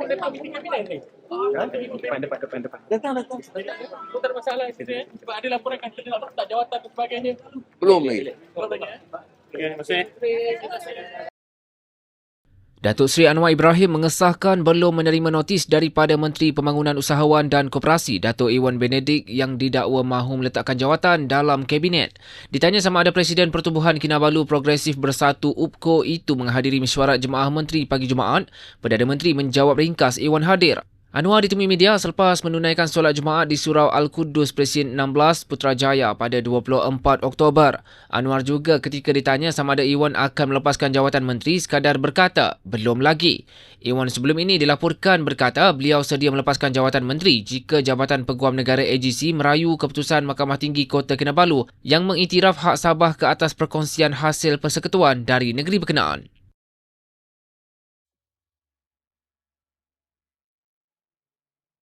pun datang meeting kabinet ni. Depan, depan, depan, depan. Datang, datang. Tak ada masalah sini. Sebab ada laporan kata dia letak jawatan dan sebagainya. Belum lagi. Terima kasih. Terima kasih. Datuk Seri Anwar Ibrahim mengesahkan belum menerima notis daripada Menteri Pembangunan Usahawan dan Koperasi Datuk Iwan Benedik yang didakwa mahu meletakkan jawatan dalam kabinet. Ditanya sama ada Presiden Pertubuhan Kinabalu Progresif Bersatu UPKO itu menghadiri mesyuarat jemaah menteri pagi Jumaat, Perdana Menteri menjawab ringkas Iwan hadir. Anwar ditemui media selepas menunaikan solat Jumaat di Surau Al-Qudus Presiden 16 Putrajaya pada 24 Oktober. Anwar juga ketika ditanya sama ada Iwan akan melepaskan jawatan menteri sekadar berkata, belum lagi. Iwan sebelum ini dilaporkan berkata beliau sedia melepaskan jawatan menteri jika Jabatan Peguam Negara AGC merayu keputusan Mahkamah Tinggi Kota Kinabalu yang mengiktiraf hak Sabah ke atas perkongsian hasil persekutuan dari negeri berkenaan.